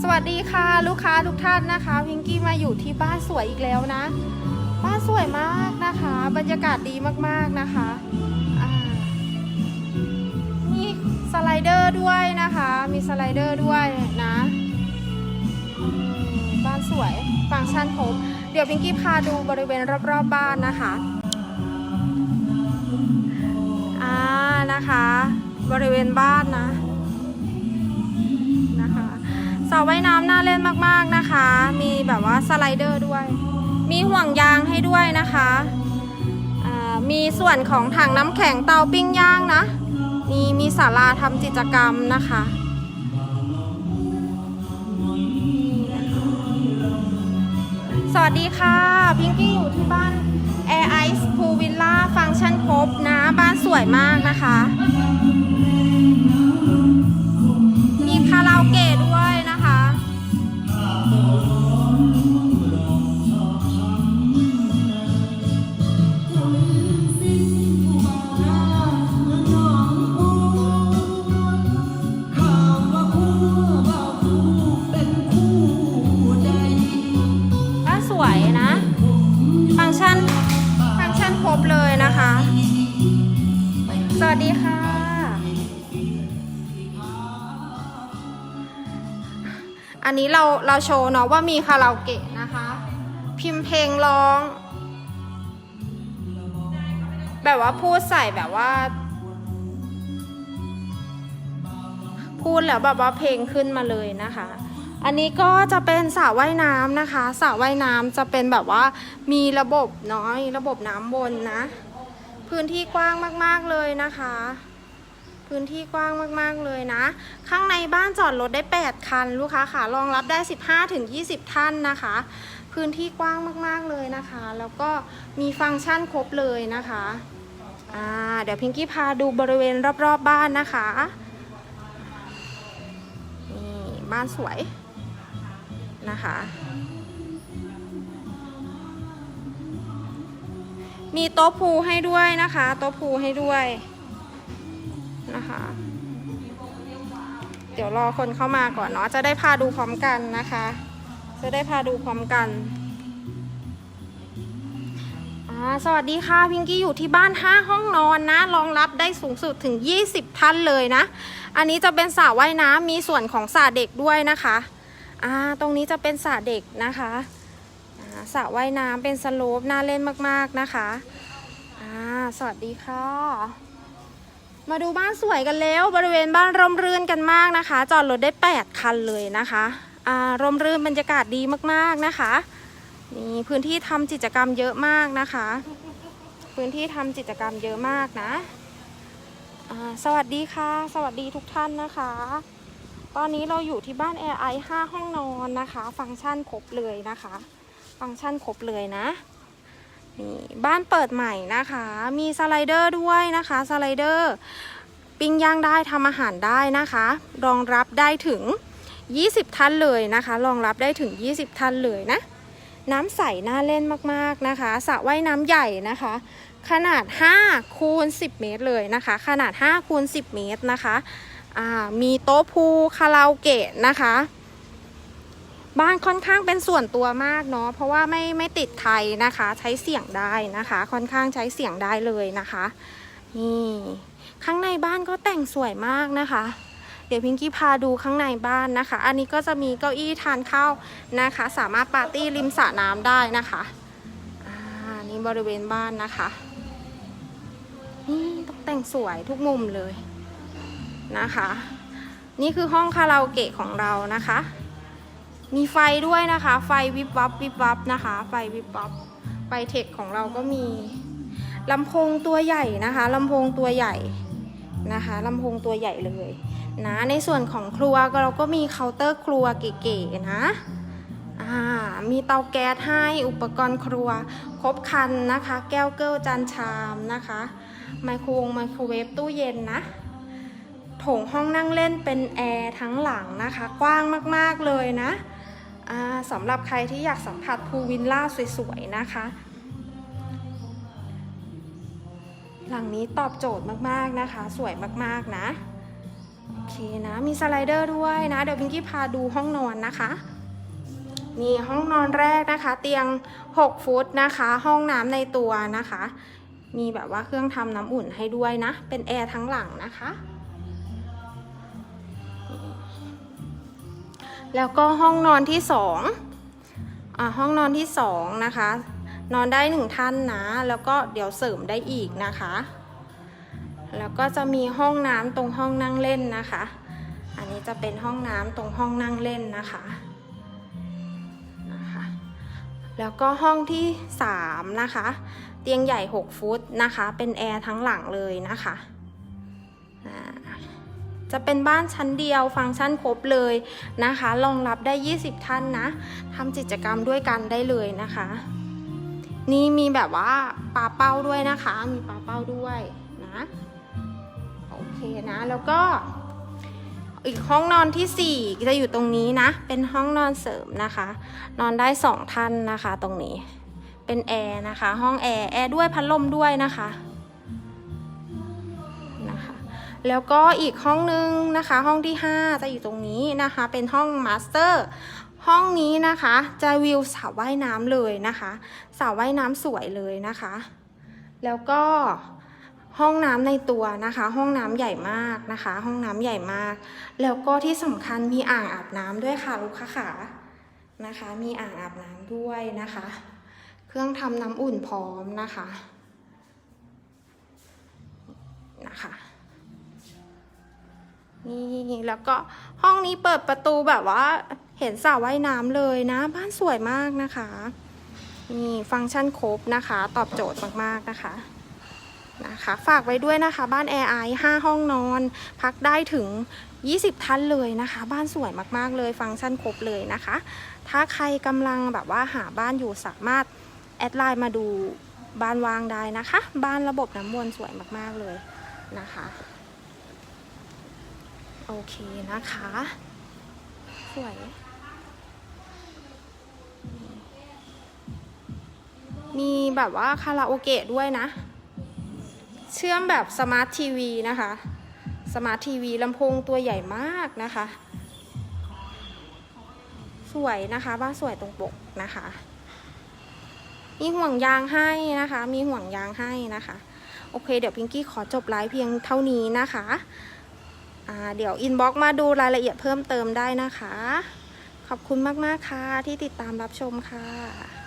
สวัสดีค่ะลูกค้าทุกท่านนะคะพิงกี้มาอยู่ที่บ้านสวยอีกแล้วนะ บ้านสวยมากนะคะ บรรยากาศดีมากๆนะคะอ่ามีสไลเดอร์ด้วยนะคะ มีสไลเดอร์ด้วยนะบ้านสวยฟังก์ชันครบเดี๋ยวพิงกี้พาดูบริเวณรอบๆบบ้านนะคะอ่านะคะ บริเวณบ้านนะ ระว่ายน้ำน่าเล่นมากๆนะคะ มีแบบว่าสไลเดอร์ด้วย มีห่วงยางให้ด้วยนะคะมีส่วนของถังน้ำแข็งเตาปิ้งย่างนะมีมีศาลาทำกิจกรรมนะคะสวัสดีค่ะ พิงกี้อยู่ที่บ้าน Air Ice Pool Villa ฟังก์ชันครบนะ บ้านสวยมากนะคะ อันนี้เราเราโชว์เนาะว่ามีคาราโอเกะนะคะ พิมพ์เพลงร้อง แบบว่าพูดใส่แบบว่า พูดแล้วแบบว่าเพลงขึ้นมาเลยนะคะ อันนี้ก็จะเป็นสระว่ายน้ำนะคะสระว่ายน้ำจะเป็นแบบว่ามีระบบน้อย ระบบน้ำวนนะ พื้นที่กว้างมากๆเลยนะคะ พื้นที่กว้างมากๆเลยนะ ข้างในบ้านจอดรถได้ 8 คัน ลูกค้าค่ะรองรับได้ 15ถึง20 ท่านนะคะ พื้นที่กว้างมากๆเลยนะคะ แล้วก็มีฟังก์ชันครบเลยนะคะอ่าเดี๋ยวพิงกี้พาดูบริเวณรอบๆบบ้านนะคะนี่บ้านสวยนะคะมีโต๊ะพูให้ด้วยนะคะ โต๊ะพูให้ด้วย นะคะ เดี๋ยวรอคนเข้ามาก่อนเนาะจะได้พาดูพร้อมกันนะคะ จะได้พาดูพร้อมกันสวัสดีค่ะพิงกี้อยู่ที่บ้าน 5 ห้องนอนนะรองรับได้สูงสุดถึง 20 ท่านเลยนะ อันนี้จะเป็นสระว่ายน้ำมีส่วนของสระเด็กด้วยนะคะอ่าตรงนี้จะเป็นสระเด็กนะคะสระว่ายน้ำเป็นสโลปน่าเล่นมากๆนะคะอ่าสวัสดีค่ะ มาดูบ้านสวยกันแล้วบริเวณบ้านร่มรื่นกันมากนะคะ จอดรถได้ 8 คันเลยนะคะอ่าร่มรื่นบรรยากาศดีมากๆนะคะนี่พื้นที่ทำกิจกรรมเยอะมากนะคะ พื้นที่ทำกิจกรรมเยอะมากนะสวัสดีค่ะ สวัสดีทุกท่านนะคะ ตอนนี้เราอยู่ที่บ้าน Air i 5ห้องนอนนะคะ ฟังก์ชันครบเลยนะคะ ฟังก์ชันครบเลยนะ นี่บ้านเปิดใหม่นะคะ มีสไลเดอร์ด้วยนะคะสไลเดอร์ปิ้งย่างได้ทำอาหารได้นะคะ รองรับได้ถึง 20 ท่านเลยนะคะ รองรับได้ถึง 20 ท่านเลยนะ น้ำใสน่าเล่นมากๆนะคะสระว่ายน้ำใหญ่นะคะ ขนาด5คูณ10 เมตรเลยนะคะ ขนาด5คูณ10 เมตรนะคะมีโต๊ะพูคาราโอเกะนะคะ บ้านค่อนข้างเป็นส่วนตัวมากเนาะเพราะว่าไม่ไม่ติดไทยนะคะ ใช้เสียงได้นะคะ ค่อนข้างใช้เสียงได้เลยนะคะนี่ข้างในบ้านก็แต่งสวยมากนะคะ เดี๋ยวพิงกี้พาดูข้างในบ้านนะคะ อันนี้ก็จะมีเก้าอี้ทานข้าวนะคะ สามารถปาร์ตี้ริมสระน้ำได้นะคะอ่านี่บริเวณบ้านนะคะนี่ตกแต่งสวยทุกมุมเลยนะคะ นี่คือห้องคาราโอเกะของเรานะคะ มีไฟด้วยนะคะ ไฟวิบวับวิบวับนะคะ ไฟวิบวับไฟเทคของเราก็มีลำโพงตัวใหญ่นะคะลำโพงตัวใหญ่นะคะลำโพงตัวใหญ่เลยนะในส่วนของครัวเราก็มีเคาน์เตอร์ครัวเก๋ๆนะอ่ามีเตาแก๊สให้อุปกรณ์ครัว ครบครันนะคะ แก้วเกิลจานชามนะคะ ไมโครวงไมโครเวฟตู้เย็นนะโถงห้องนั่งเล่นเป็นแอร์ทั้งหลังนะคะ กว้างมากๆเลยนะ สำหรับใครที่อยากสัมผัสพูวิลล่าสวยๆนะคะ หลังนี้ตอบโจทย์มากๆนะคะ สวยมากๆนะ โอเคนะ มีสไลเดอร์ด้วยนะ เดี๋ยวพิงกี้พาดูห้องนอนนะคะมีห้องนอนแรกนะคะ เตียง 6 ฟุตนะคะ ห้องน้ำในตัวนะคะ มีแบบว่าเครื่องทำน้ำอุ่นให้ด้วยนะ เป็นแอร์ทั้งหลังนะคะ แล้วก็ห้องนอนที่สองอ่าห้องนอนที่สองนะคะ นอนได้หนึ่งท่านนะ แล้วก็เดี๋ยวเสริมได้อีกนะคะ แล้วก็จะมีห้องน้ำตรงห้องนั่งเล่นนะคะ อันนี้จะเป็นห้องน้ำตรงห้องนั่งเล่นนะคะนะคะ แล้วก็ห้องที่สามนะคะ เตียงใหญ่ 6 ฟุตนะคะ เป็นแอร์ทั้งหลังเลยนะคะอ่า จะเป็นบ้านชั้นเดียวฟังก์ชันครบเลยนะคะรองรับได้ 20 ท่านนะทำกิจกรรมด้วยกันได้เลยนะคะ นี่มีแบบว่าปลาเป้าด้วยนะคะ มีปลาเป้าด้วยนะโอเคนะแล้วก็อีกห้องนอนที่ 4 จะอยู่ตรงนี้นะ เป็นห้องนอนเสริมนะคะ นอนได้ 2 ท่านนะคะตรงนี้ เป็นแอร์นะคะ ห้องแอร์แอร์ด้วยพัดลมด้วยนะคะนะคะ แล้วก็อีกห้องนึงนะคะ ห้องที่ 5 จะอยู่ตรงนี้นะคะ เป็นห้องมาสเตอร์ห้องนี้นะคะจะวิวสระว่ายน้ำเลยนะคะสระว่ายน้ำสวยเลยนะคะ แล้วก็ห้องน้ำในตัวนะคะ ห้องน้ำใหญ่มากนะคะ ห้องน้ำใหญ่มาก แล้วก็ที่สำคัญมีอ่างอาบน้ำด้วยค่ะลูกค้าขานะคะ มีอ่างอาบน้ำด้วยนะคะ เครื่องทำน้ำอุ่นพร้อมนะคะนะคะ นี่แล้วก็ห้องนี้เปิดประตูแบบว่าเห็นสระว่ายน้ำเลยนะ บ้านสวยมากนะคะนี่ฟังก์ชันครบนะคะ ตอบโจทย์มากๆนะคะนะคะ ฝากไว้ด้วยนะคะ บ้านแอร์ไอห้าห้องนอน พักได้ถึง 20 ท่านเลยนะคะ บ้านสวยมากๆเลย ฟังก์ชันครบเลยนะคะ ถ้าใครกำลังแบบว่าหาบ้านอยู่สามารถแอดไลน์มาดูบ้านวางได้นะคะ บ้านระบบน้ำวนสวยมากๆเลยนะคะ โอเคนะคะ สวย มีแบบว่าคาราโอเกะด้วยนะ เชื่อมแบบสมาร์ททีวีนะคะ สมาร์ททีวีลำโพงตัวใหญ่มากนะคะ สวยนะคะบ้านสวยตรงปกนะคะ มีห่วงยางให้นะคะ มีห่วงยางให้นะคะ โอเค เดี๋ยวพิงกี้ขอจบไลฟ์เพียงเท่านี้นะคะ เดี๋ยวอินบ็อกมาดูรายละเอียดเพิ่มเติมได้นะคะ ขอบคุณมาก ๆ ค่ะที่ติดตามรับชมค่ะ